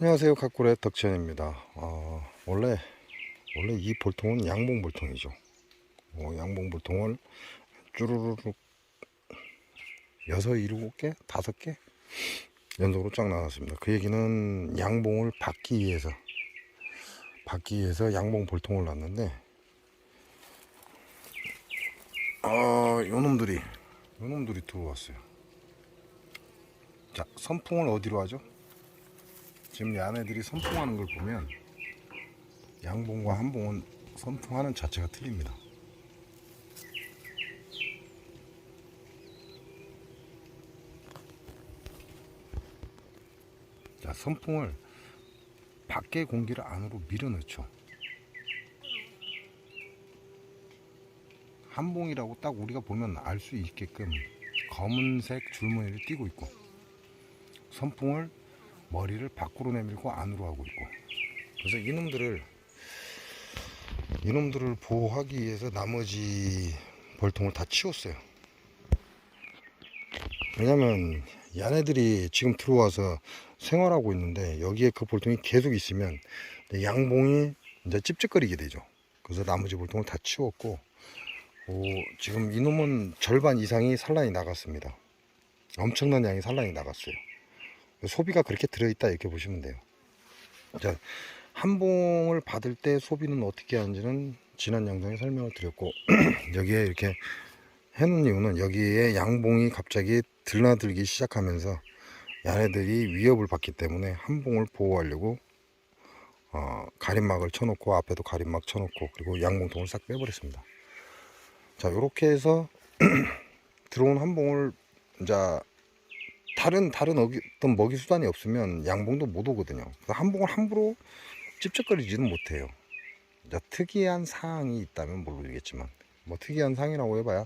안녕하세요. 각골의 덕천입니다. 어, 원래 원래 이 볼통은 양봉 볼통이죠. 어, 양봉 볼통을 쭈루루룩 여섯 일곱 개, 다섯 개 연속으로 쫙 나눴습니다. 그 얘기는 양봉을 받기 위해서 받기 위해서 양봉 볼통을 놨는데 아, 요놈들이 요놈들이 들어왔어요. 자, 선풍을 어디로 하죠? 지금 야네들이 선풍하는 걸 보면 양봉과 한봉은 선풍하는 자체가 틀립니다. 자, 선풍을 밖에 공기를 안으로 밀어넣죠. 한봉이라고 딱 우리가 보면 알 수 있게끔 검은색 줄무늬를 띄고 있고 선풍을 머리를 밖으로 내밀고 안으로 하고 있고. 그래서 이놈들을 이놈들을 보호하기 위해서 나머지 벌통을 다 치웠어요. 왜냐면 야네들이 지금 들어와서 생활하고 있는데 여기에 그 볼통이 계속 있으면 양봉이 이제 찝찝거리게 되죠. 그래서 나머지 볼통을 다 치웠고 오, 지금 이놈은 절반 이상이 산란이 나갔습니다. 엄청난 양이 산란이 나갔어요 소비가 그렇게 들어있다 이렇게 보시면 돼요. 자, 한 봉을 받을 때 소비는 어떻게 하는지는 지난 영상에 설명을 드렸고 여기에 이렇게 해놓은 이유는 여기에 양봉이 갑자기 들나들기 시작하면서 야네들이 위협을 받기 때문에 한 봉을 보호하려고 어, 가림막을 쳐놓고 앞에도 가림막 쳐놓고 그리고 양봉통을 싹 빼버렸습니다. 자, 이렇게 해서 들어온 한 봉을 이제 다른 다른 어떤 먹이 수단이 없으면 양봉도 못 오거든요. 한봉을 함부로 찝쩍거리지는 못해요. 자, 특이한 사항이 있다면 모르겠지만 뭐 특이한 사항이라고 해봐야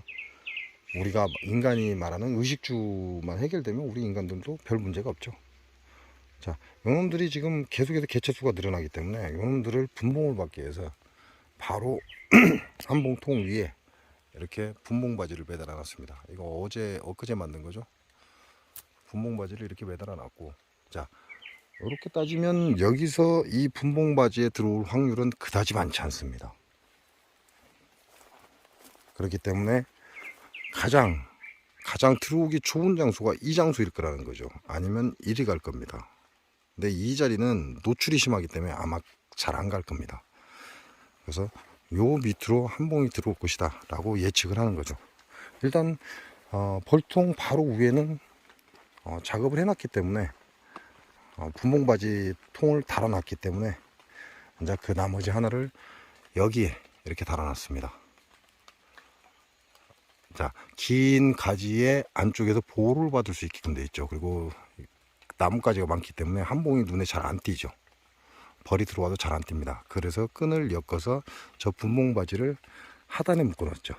우리가 인간이 말하는 의식주만 해결되면 우리 인간들도 별 문제가 없죠. 자, 요놈들이 지금 계속해서 개체수가 늘어나기 때문에 요놈들을 분봉을 받기 위해서 바로 한봉통 위에 이렇게 분봉 바지를 매달아 놨습니다. 이거 어제 엊그제 만든 거죠. 분봉 바지를 이렇게 매달아 놨고 자 이렇게 따지면 여기서 이 분봉 바지에 들어올 확률은 그다지 많지 않습니다. 그렇기 때문에 가장 가장 들어오기 좋은 장소가 이 장소일 거라는 거죠. 아니면 이리 갈 겁니다. 근데 이 자리는 노출이 심하기 때문에 아마 잘 안 갈 겁니다. 그래서 요 밑으로 한 봉이 들어올 것이다 라고 예측을 하는 거죠. 일단 어, 벌통 바로 위에는 어, 작업을 해놨기 때문에 어, 분봉바지 통을 달아놨기 때문에 이제 그 나머지 하나를 여기에 이렇게 달아놨습니다. 자, 긴 가지의 안쪽에서 보호를 받을 수 있게끔 돼 있죠. 그리고 나뭇가지가 많기 때문에 한 봉이 눈에 잘 안 띄죠. 벌이 들어와도 잘 안 띕니다. 그래서 끈을 엮어서 저 분봉 바지를 하단에 묶어놨죠.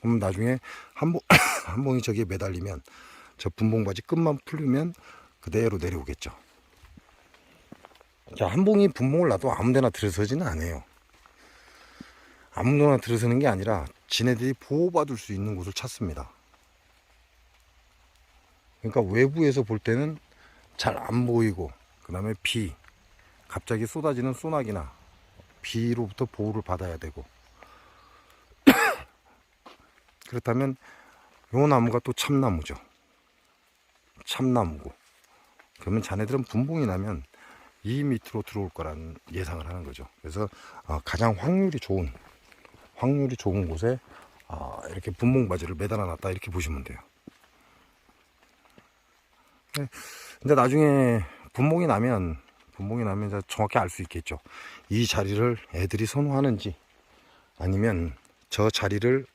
그럼 나중에 한, 봉, 한 봉이 저기에 매달리면 저 분봉바지 끝만 풀리면 그대로 내려오겠죠. 자, 한 봉이 분봉을 놔도 아무 데나 들어서지는 않아요. 아무 데나 들어서는 게 아니라 지네들이 보호받을 수 있는 곳을 찾습니다. 그러니까 외부에서 볼 때는 잘 안 보이고 그 다음에 비 갑자기 쏟아지는 소나기나 비로부터 보호를 받아야 되고 그렇다면 요 나무가 또 참나무죠. 참나무고 그러면 자네들은 분봉이 나면 이 밑으로 들어올 거라는 예상을 하는 거죠. 그래서 어, 가장 확률이 좋은 확률이 좋은 곳에 어, 이렇게 분봉 바지를 매달아 놨다 이렇게 보시면 돼요. 네. 근데 나중에 분봉이 나면 분봉이 나면 정확히 알 수 있겠죠. 이 자리를 애들이 선호하는지 아니면 저 자리를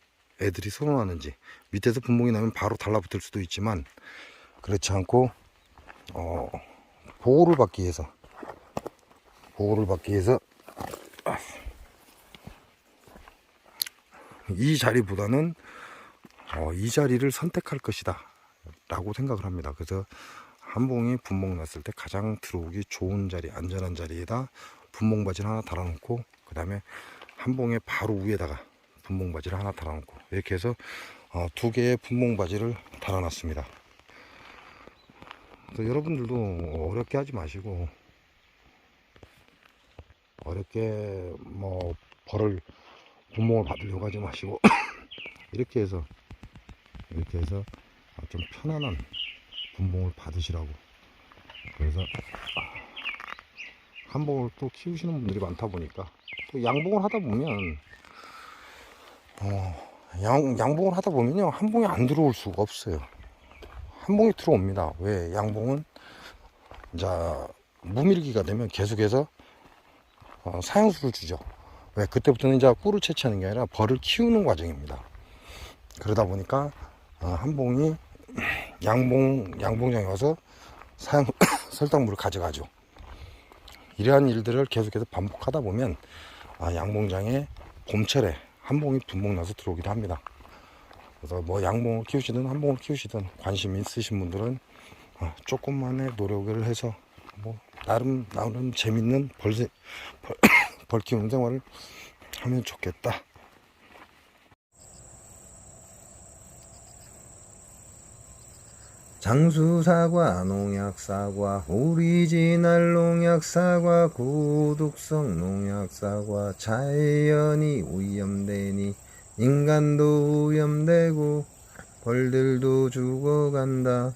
애들이 선호하는지 밑에서 분봉이 나면 바로 달라붙을 수도 있지만 그렇지 않고 어, 보호를 받기 위해서 보호를 받기 위해서 이 자리보다는 어, 이 자리를 선택할 것이다 라고 생각을 합니다. 그래서 한봉이 분봉 났을 때 가장 들어오기 좋은 자리 안전한 자리에다 분봉 바지를 하나 달아놓고 그 다음에 한봉의 바로 위에다가 분봉 바지를 하나 달아놓고 이렇게 해서 어, 두 개의 분봉 바지를 달아놨습니다 여러분들도 어렵게 하지 마시고 어렵게 뭐 벌을 분봉을 받으려고 하지 마시고 이렇게 해서 이렇게 해서 좀 편안한 분봉을 받으시라고. 그래서 한봉을 또 키우시는 분들이 많다 보니까 또 양봉을 하다 보면 어, 양, 양봉을 하다 보면요 한봉이 안 들어올 수가 없어요 한 봉이 들어옵니다. 왜? 양봉은 이제 무밀기가 되면 계속해서 어, 사형수를 주죠. 왜? 그때부터는 이제 꿀을 채취하는 게 아니라 벌을 키우는 과정입니다. 그러다 보니까 어, 한 봉이 양봉 양봉장에 와서 사형 설탕물을 가져가죠. 이러한 일들을 계속해서 반복하다 보면 아, 양봉장에 봄철에 한 봉이 분봉 나서 들어오기도 합니다. 그래서 뭐 양봉을 키우시든 한봉을 키우시든 관심 있으신 분들은 아, 조금만의 노력을 해서 뭐 나름 나름 재밌는 벌, 벌, 벌 키우는 생활을 하면 좋겠다. 장수사과, 농약사과, 오리지널 농약사과, 고독성 농약사과, 자연이 오염되니 인간도 오염되고 벌들도 죽어간다.